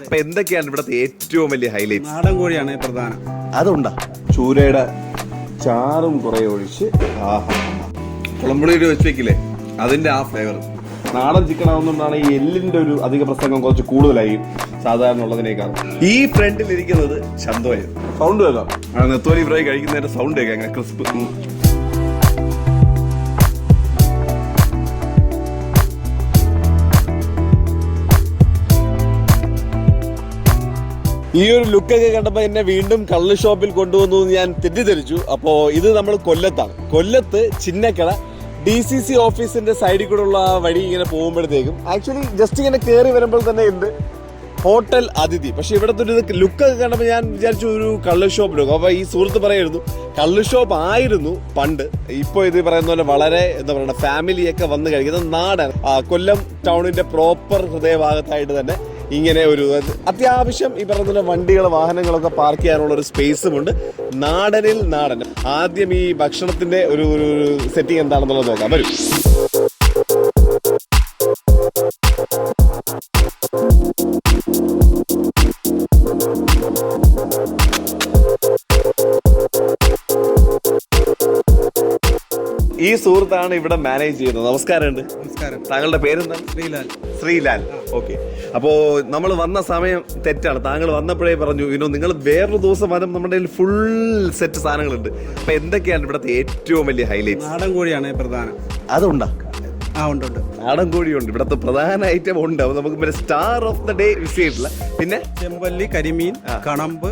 അപ്പൊ എന്തൊക്കെയാണ് ഇവിടുത്തെ ഏറ്റവും വലിയ ഹൈലൈറ്റ് നാടൻ കോഴിയാണ് പ്രധാനം. അതുണ്ടാ. ചൂരയുടെ ചാറും കുറെ ഒഴിച്ച് കുളമ്പുളിയുടെ വെച്ചേക്കില്ലേ? വെച്ച് വെക്കില്ലേ അതിന്റെ ആ ഫ്ലേവർ നാടൻ ചിക്കൻ ആവുന്നതുകൊണ്ടാണ് ഈ എല്ലിന്റെ ഒരു അധിക പ്രസംഗം കുറച്ച് കൂടുതലായി സാധാരണ ഉള്ളതിനേക്കാൾ ഈ ഫ്രണ്ടിൽ ഇരിക്കുന്നത് ചന്തോയ. സൗണ്ട് കേൾക്കാം നെത്തോലി ഫ്രൈ കഴിക്കുന്നതിന്റെ സൗണ്ട് കേൾക്കാം അങ്ങനെ ക്രിസ്പ് ഈ ഒരു ലുക്കൊക്കെ കണ്ടപ്പോൾ എന്നെ വീണ്ടും കള്ള് ഷോപ്പിൽ കൊണ്ടുവന്നു ഞാൻ തെറ്റിദ്ധരിച്ചു. അപ്പോൾ ഇത് നമ്മൾ കൊല്ലത്താണ്. കൊല്ലത്ത് ചിന്നക്കട ഡി സി സി ഓഫീസിന്റെ സൈഡിൽ കൂടെ ഉള്ള ആ വഴി ഇങ്ങനെ പോകുമ്പോഴത്തേക്കും ആക്ച്വലി ജസ്റ്റ് ഇങ്ങനെ കയറി വരുമ്പോൾ തന്നെ ഉണ്ട് ഹോട്ടൽ അതിഥി. പക്ഷെ ഇവിടുത്തെ ഒരു ലുക്കൊക്കെ കണ്ടപ്പോൾ ഞാൻ വിചാരിച്ചു ഒരു കള്ള് ഷോപ്പ് ലുക്ക് അപ്പോൾ ഈ സുഹൃത്ത് പറയായിരുന്നു കള്ള് ഷോപ്പ് ആയിരുന്നു പണ്ട്. ഇപ്പോൾ ഇത് പറയുന്ന പോലെ വളരെ എന്താ പറയുക ഫാമിലിയൊക്കെ വന്ന് കഴിക്കുന്ന നാടാണ്. കൊല്ലം ടൗണിന്റെ പ്രോപ്പർ ഹൃദയഭാഗത്തായിട്ട് തന്നെ ഇങ്ങനെ ഒരു അത്യാവശ്യം ഈ പറഞ്ഞ വണ്ടികൾ വാഹനങ്ങളൊക്കെ പാർക്ക് ചെയ്യാനുള്ള ഒരു സ്പേസും ഉണ്ട്. നാടനിൽ നാടൻ. ആദ്യം ഈ ഭക്ഷണത്തിന്റെ ഒരു ഒരു സെറ്റിംഗ് എന്താണെന്നുള്ളത് നോക്കാം. വരും. ഈ സുഹൃത്താണ് ഇവിടെ മാനേജ് ചെയ്യുന്നത്. നമസ്കാരമുണ്ട്. നമസ്കാരം. താങ്കളുടെ പേരെന്താണ് ശ്രീലാൽ. ശ്രീലാൽ. ഓക്കെ അപ്പോ നമ്മൾ വന്ന സമയം തെറ്റാണ്. താങ്കൾ വന്നപ്പോഴേ പറഞ്ഞു ഇനോ നിങ്ങൾ വേറൊരു ദിവസം വരും നമ്മുടെ കയ്യിൽ ഫുൾ സെറ്റ് സാധനങ്ങളുണ്ട്. അപ്പൊ എന്തൊക്കെയാണ് ഇവിടുത്തെ ഏറ്റവും വലിയ ഹൈലൈറ്റ് നാടൻ കോഴിയാണ് പ്രധാനം. അതുണ്ടാ? ആ ഉണ്ട് ഉണ്ട്. നാടൻ കോഴിയുണ്ട്. ഇവിടുത്തെ പ്രധാന ഐറ്റം ഉണ്ട്. അപ്പൊ നമുക്ക് പിന്നെ star of the day miss ചെയ്തിട്ടില്ല. പിന്നെ? ചെമ്പല്ലി കരിമീൻ കണമ്പ്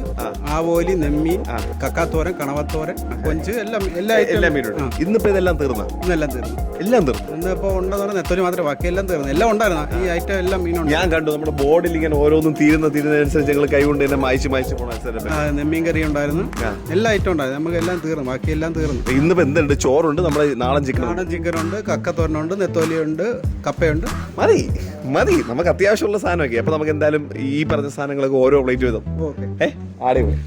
ആവോലി നെമ്മീൻ കക്കാത്തോരൻ കണവത്തോരൻ കൊഞ്ച് എല്ലാം എല്ലാ എല്ലാ മീനും ഇന്നിപ്പോ ഇതെല്ലാം തീർന്നു? ഇന്നെല്ലാം തീർന്നു. എല്ലാം തീർന്നു? ഇന്നിപ്പോ ഉണ്ടെന്ന് നെത്തോലി മാത്രമേ ബാക്കി എല്ലാം തീർന്നു. എല്ലാം ഉണ്ടായിരുന്നു. ഈ ഐറ്റം എല്ലാം മീനുണ്ട്. ഞാൻ കണ്ടു നമ്മുടെ ബോർഡിൽ ഇങ്ങനെ ഓരോന്നും തീരുന്ന തീരുന്നതനുസരിച്ച് ഞങ്ങൾ കൈകൊണ്ട് തന്നെ മായ്ച്ച് മായിച്ച് പോണ നെമ്മീൻ കറി ഉണ്ടായിരുന്നു. എല്ലാ ഐറ്റം ഉണ്ടായിരുന്നു. നമുക്ക് എല്ലാം തീർന്നു. ബാക്കി എല്ലാം തീർന്നു. ഇന്നിപ്പോ എന്തുണ്ട്? ചോറുണ്ട് നമ്മുടെ നാടൻ ചിക്കൻ നാടൻ ചിക്കൻ ഉണ്ട് കക്കത്തോരനുണ്ട് നെത്തോലിയുണ്ട് കപ്പയുണ്ട്. മതി മതി. നമുക്ക് അത്യാവശ്യമുള്ള സാധനമൊക്കെ. അപ്പൊ നമുക്ക് എന്തായാലും ഈ പറഞ്ഞ സാധനങ്ങളൊക്കെ ഓരോ പ്ലേറ്റ് വീതം ഓക്കെ. ഏ? ആടെ പോയി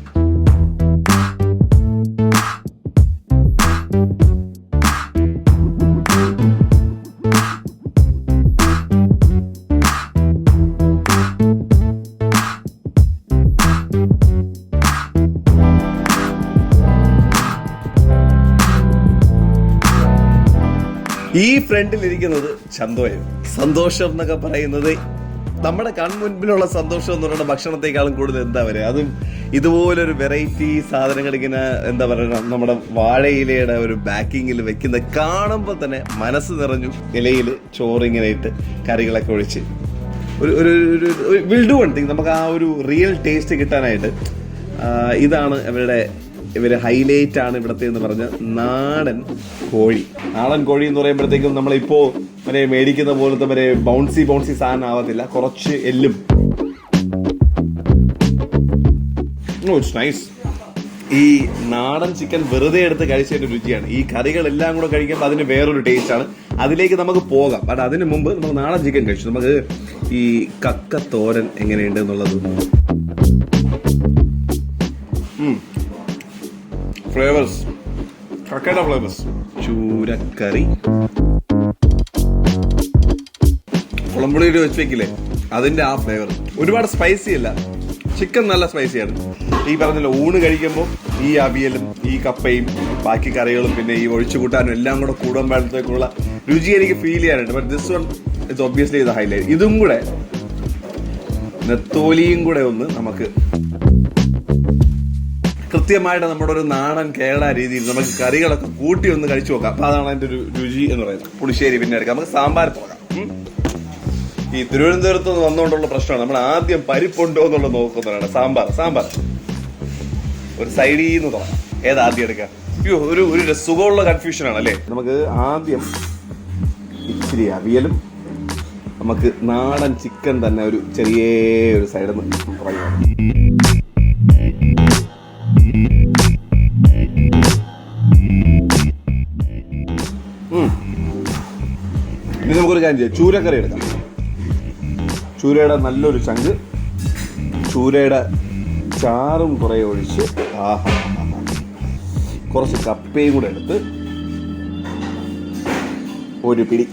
ഇരിക്കുന്നത് ചന്തോയം? സന്തോഷം എന്നൊക്കെ പറയുന്നത് നമ്മുടെ കൺമുൻപിലുള്ള സന്തോഷം എന്ന് പറയുന്ന ഭക്ഷണത്തെക്കാളും കൂടുതൽ എന്താ പറയുക അതും ഇതുപോലൊരു വെറൈറ്റി സാധനങ്ങൾ ഇങ്ങനെ എന്താ പറയുക നമ്മുടെ വാഴയിലയുടെ ഒരു ബാക്കിങ്ങിൽ വെക്കുന്ന കാണുമ്പോൾ തന്നെ മനസ്സ് നിറഞ്ഞു ഇലയിൽ ചോറിങ്ങനെ ഇട്ട് കറികളൊക്കെ ഒഴിച്ച്. ഒരു ഒരു വിൽ ഡു വൺ തിങ് നമുക്ക് ആ ഒരു റിയൽ ടേസ്റ്റ് കിട്ടാനായിട്ട് ഇതാണ് അവരുടെ ഇവർ ഹൈലൈറ്റ് ആണ് ഇവിടത്തെ എന്ന് പറഞ്ഞ നാടൻ കോഴി. നാടൻ കോഴി എന്ന് പറയുമ്പോഴത്തേക്കും നമ്മളിപ്പോ മറ്റേ മേടിക്കുന്ന പോലത്തെ വരെ ബൗൺസി ബൗൺസി സാധനം ആവത്തില്ല. കുറച്ച് എല്ലും. നൈസ് ഈ നാടൻ ചിക്കൻ വെറുതെ എടുത്ത് കഴിച്ചതിന്റെ രുചിയാണ്. ഈ കറികളെല്ലാം കൂടെ കഴിക്കുമ്പോൾ അതിന് വേറൊരു ടേസ്റ്റ് ആണ്. അതിലേക്ക് നമുക്ക് പോകാം. ബട്ട് അതിന് മുമ്പ് നമുക്ക് നാടൻ ചിക്കൻ കഴിച്ചു. നമുക്ക് ഈ കക്കത്തോരൻ തോരൻ എങ്ങനെയുണ്ട് എന്നുള്ളത് ഫ്ലേവേഴ്സ് കക്കയുടെ ഫ്ലേവേഴ്സ് ചൂരക്കറി. കുളമ്പുളിയിൽ വെച്ച് വെക്കില്ലേ അതിന്റെ ആ ഫ്ലേവർ ഒരുപാട് സ്പൈസി അല്ല. ചിക്കൻ നല്ല സ്പൈസിയാണ് ഈ പറഞ്ഞല്ലോ ഊണ് കഴിക്കുമ്പോൾ ഈ അവിയലും ഈ കപ്പയും ബാക്കി കറികളും പിന്നെ ഈ ഒഴിച്ചു കൂട്ടാനും എല്ലാം കൂടെ കൂടുമ്പോഴത്തേക്കുള്ള രുചി എനിക്ക് ഫീൽ ചെയ്യാനുണ്ട്. But this one it's obviously ഇത് ഹൈലൈറ്റ് ഇതും കൂടെ നെത്തോലിയും കൂടെ ഒന്ന് നമുക്ക് കൃത്യമായിട്ട് നമ്മുടെ ഒരു നാടൻ കേരള രീതിയിൽ നമുക്ക് കറികളൊക്കെ കൂട്ടി ഒന്ന് കഴിച്ചു നോക്കാം. അപ്പൊ അതാണ് അതിന്റെ ഒരു രുചി എന്ന് പറയുന്നത്. പുളിശ്ശേരി പിന്നെ എടുക്കാം. നമുക്ക് സാമ്പാർ പോകാം. ഈ തിരുവനന്തപുരത്ത് നിന്ന് വന്നുകൊണ്ടുള്ള പ്രശ്നമാണ്. നമ്മൾ ആദ്യം പരിപ്പുണ്ടോ എന്നുള്ളത് നോക്കുന്നതാണ് സാമ്പാർ സാമ്പാർ. ഒരു സൈഡിൽ നിന്ന് തുടങ്ങാം. ഏതാ ആദ്യം എടുക്കാം അയ്യോ ഒരു ഒരു സുഖമുള്ള കൺഫ്യൂഷൻ ആണ് അല്ലേ? നമുക്ക് ആദ്യം ഇച്ചിരി അവിയലും നമുക്ക് നാടൻ ചിക്കൻ തന്നെ ഒരു ചെറിയ ഒരു സൈഡിൽ നിന്ന് ഫ്രൈ നമുക്കൊരു കാര്യം ചെയ്യാം. ചൂരക്കറി എടുക്കാം. ചൂരയുടെ നല്ലൊരു ചങ്ക്. ചൂരയുടെ ചാറും കുറേ ഒഴിച്ച് ആഹാ. കുറച്ച് കപ്പയും കൂടെ എടുത്ത് ഒരു പിടി.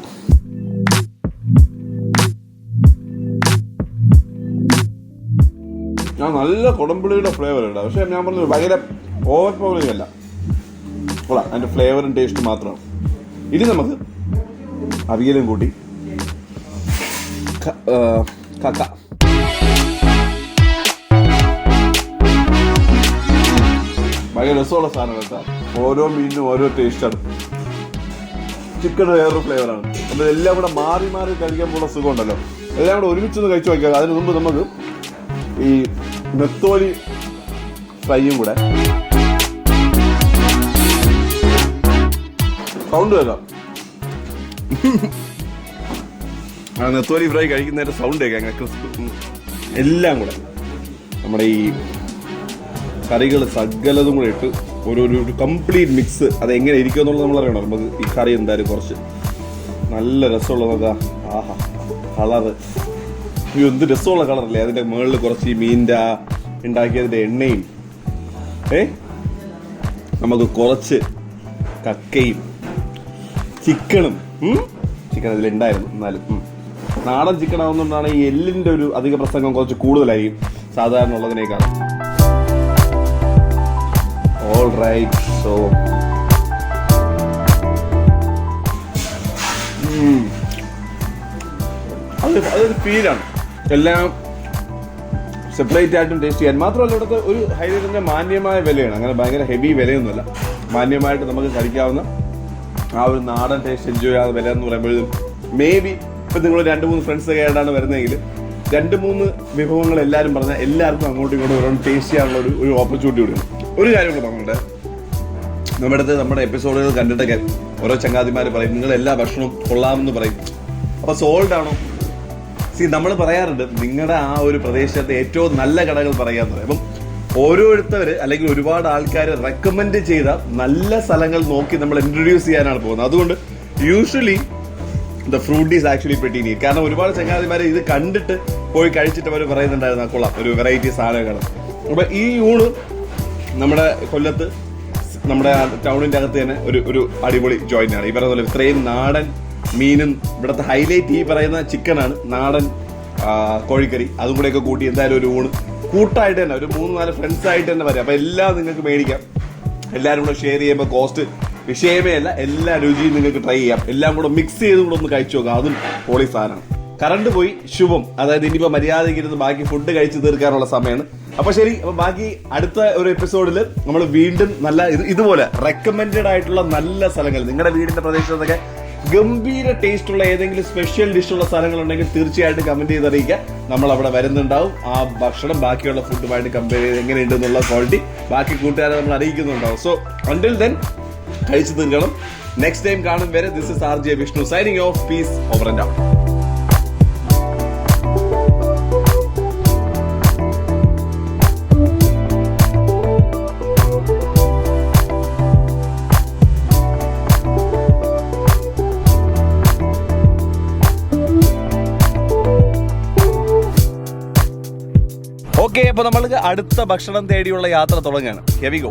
ഞാൻ നല്ല കുടംപുളിയുടെ ഫ്ലേവർ ഉണ്ട്. പക്ഷെ ഞാൻ പറഞ്ഞത് ഭയങ്കര ഓവർ പവറിംഗ് അല്ല. ഫ്ലേവറും ടേസ്റ്റ് മാത്രമാണ്. ഇനി നമുക്ക് അവിയലും കൂട്ടി. കക്ക. ഭയങ്കര രസമുള്ള സാധനം കേട്ടോ. ഓരോ മീനിനും ഓരോ ടേസ്റ്റാണ്. ചിക്കൻ വേറൊരു ഫ്ലേവറാണ് നമ്മൾ എല്ലാം കൂടെ മാറി മാറി കഴിക്കാൻ പോകുന്ന സുഖമുണ്ടല്ലോ. എല്ലാം കൂടെ ഒരുമിച്ചൊന്ന് കഴിച്ചു നോക്കിയാൽ അതിന് മുമ്പ് നമുക്ക് ഈ നെത്തോലി ഫ്രൈയും കൂടെ. സൗണ്ട് കേൾക്കാം ആ നെത്തോലി ഫ്രൈ കഴിക്കുന്നതിന്റെ സൗണ്ട് കേൾക്കാം അങ്ങനെ ക്രിസ്പ് എല്ലാം കൂടെ. നമ്മുടെ ഈ കറികൾ സകലതും കൂടെ ഇട്ട് ഒരു ഒരു കംപ്ലീറ്റ് മിക്സ് അത് എങ്ങനെ ഇരിക്കും എന്നുള്ളത് നമ്മൾ അറിയണം. നമുക്ക് ഈ കറി എന്തായാലും കുറച്ച് നല്ല രസമുള്ളതാ ആഹാ കളറ് എന്ത് രസമുള്ള കളറല്ലേ അതിന്റെ മുകളിൽ കുറച്ച് ഈ മീന്റെ ആ ഉണ്ടാക്കിയതിന്റെ എണ്ണയും. ഏ? നമുക്ക് കുറച്ച് കക്കയും ചിക്കണും ചിക്കൻ അതിലുണ്ടായിരുന്നു എന്നാലും. നാടൻ ചിക്കൻ ആവുന്നതുകൊണ്ടാണ് ഈ എല്ലിന്റെ ഒരു അധിക പ്രസംഗം കുറച്ച് കൂടുതലായിരിക്കും സാധാരണ ഉള്ളതിനേക്കാൾ. ഓൾ റൈറ്റ് സോ അത് അതൊരു ഫീലാണ് എല്ലാം സെപ്പറേറ്റ് ആയിട്ടും ടേസ്റ്റ് ചെയ്യാൻ. മാത്രമല്ല ഇവിടുത്തെ ഒരു ഹൈലൈറ്റിന്റെ മാന്യമായ വിലയാണ്. അങ്ങനെ ഭയങ്കര ഹെവി വിലയൊന്നുമല്ല. മാന്യമായിട്ട് നമുക്ക് കഴിക്കാവുന്ന ആ ഒരു നാടൻ ടേസ്റ്റ് എൻജോയ് ചെയ്യാതെ വില എന്ന് പറയുമ്പോഴും മേ ബി ഇപ്പം നിങ്ങൾ രണ്ട് മൂന്ന് ഫ്രണ്ട്സ് കേട്ടാണ് വരുന്നതെങ്കിൽ രണ്ട് മൂന്ന് വിഭവങ്ങൾ എല്ലാവരും പറഞ്ഞാൽ എല്ലാവർക്കും അങ്ങോട്ടും ഇങ്ങോട്ടും ഓരോ ടേസ്റ്റ് ചെയ്യാനുള്ള ഒരു ഒരു ഓപ്പർച്യൂണിറ്റി കൊടുക്കും ഒരു കാര്യം കൂടെ പറഞ്ഞിട്ട്. നമ്മുടെ അടുത്ത് നമ്മുടെ എപ്പിസോഡുകൾ കണ്ടിട്ടൊക്കെ ഓരോ ചങ്ങാതിമാർ പറയും നിങ്ങൾ എല്ലാ ഭക്ഷണവും കൊള്ളാമെന്ന് പറയും. അപ്പൊ സോൾഡ് ആണോ? സി നമ്മൾ പറയാറുണ്ട് നിങ്ങളുടെ ആ ഒരു പ്രദേശത്തെ ഏറ്റവും നല്ല കടകൾ പറയാന്ന് പറയും. അപ്പം ഓരോരുത്തർ അല്ലെങ്കിൽ ഒരുപാട് ആൾക്കാർ റെക്കമെൻഡ് ചെയ്ത നല്ല സ്ഥലങ്ങൾ നോക്കി നമ്മൾ ഇൻട്രൊഡ്യൂസ് ചെയ്യാനാണ് പോകുന്നത്. അതുകൊണ്ട് usually the fruit is actually പെട്ടി നീർ കാരണം ഒരുപാട് ചങ്ങാതിമാരെ ഇത് കണ്ടിട്ട് പോയി കഴിച്ചിട്ട് അവർ പറയുന്നുണ്ടായിരുന്നു "ആ, കൊള്ളാം ഒരു വെറൈറ്റി സാധനങ്ങൾ അപ്പൊ ഈ ഊണ് നമ്മുടെ കൊല്ലത്ത് നമ്മുടെ ടൗണിന്റെ അകത്ത് തന്നെ ഒരു ഒരു അടിപൊളി ജോയിന്റ് ആണ്. ഈ പറയുന്ന പോലെ ഇത്രയും നാടൻ മീനും ഇവിടുത്തെ ഹൈലൈറ്റ് ഈ പറയുന്ന ചിക്കനാണ് നാടൻ കോഴിക്കറി. അതും കൂടെയൊക്കെ കൂട്ടി എന്തായാലും ഒരു ഊണ് കൂട്ടായിട്ട് തന്നെ ഒരു മൂന്ന് നാല് ഫ്രണ്ട്സ് ആയിട്ട് തന്നെ വരാം അപ്പൊ എല്ലാം നിങ്ങൾക്ക് മേടിക്കാം. എല്ലാവരും കൂടെ ഷെയർ ചെയ്യുമ്പോൾ കോസ്റ്റ് വിഷയമേ അല്ല എല്ലാ രുചിയും നിങ്ങൾക്ക് ട്രൈ ചെയ്യാം. എല്ലാം കൂടെ മിക്സ് ചെയ്ത് കൂടെ ഒന്ന് കഴിച്ചു നോക്കാം. അതും പോളി സാധനമാണ് കറണ്ട് പോയി ശുഭം. അതായത് ഇനിയിപ്പോൾ മര്യാദയ്ക്ക് ഇരുന്ന് ബാക്കി ഫുഡ് കഴിച്ച് തീർക്കാനുള്ള സമയമാണ് അപ്പൊ ശരി അപ്പൊ ബാക്കി അടുത്ത ഒരു എപ്പിസോഡിൽ നമ്മൾ വീണ്ടും നല്ല ഇതുപോലെ റെക്കമെൻഡഡ് ആയിട്ടുള്ള നല്ല സ്ഥലങ്ങൾ നിങ്ങളുടെ വീടിന്റെ പ്രദേശത്തൊക്കെ ഗംഭീര ടേസ്റ്റ് ഉള്ള ഏതെങ്കിലും സ്പെഷ്യൽ ഡിഷ് ഉള്ള സ്ഥലങ്ങൾ ഉണ്ടെങ്കിൽ തീർച്ചയായിട്ടും കമന്റ് ചെയ്ത് അറിയിക്കുക നമ്മൾ അവിടെ വരുന്നുണ്ടാവും. ആ ഭക്ഷണം ബാക്കിയുള്ള ഫുഡുമായിട്ട് കമ്പയർ ചെയ്ത് എങ്ങനെയുണ്ട് എന്നുള്ള ക്വാളിറ്റി ബാക്കി കൂട്ടുകാരെ നമ്മൾ അറിയിക്കുന്നുണ്ടാവും. സോ അണ്ടിൽ ദെൻ കഴിച്ചു തീർക്കണം. നെക്സ്റ്റ് ടൈം കാണും വരെ this is R J Vishnu signing off peace over and out okay അപ്പൊ നമ്മൾക്ക് അടുത്ത ഭക്ഷണം തേടിയുള്ള യാത്ര തുടങ്ങുകയാണ് ഹെവി ഗോ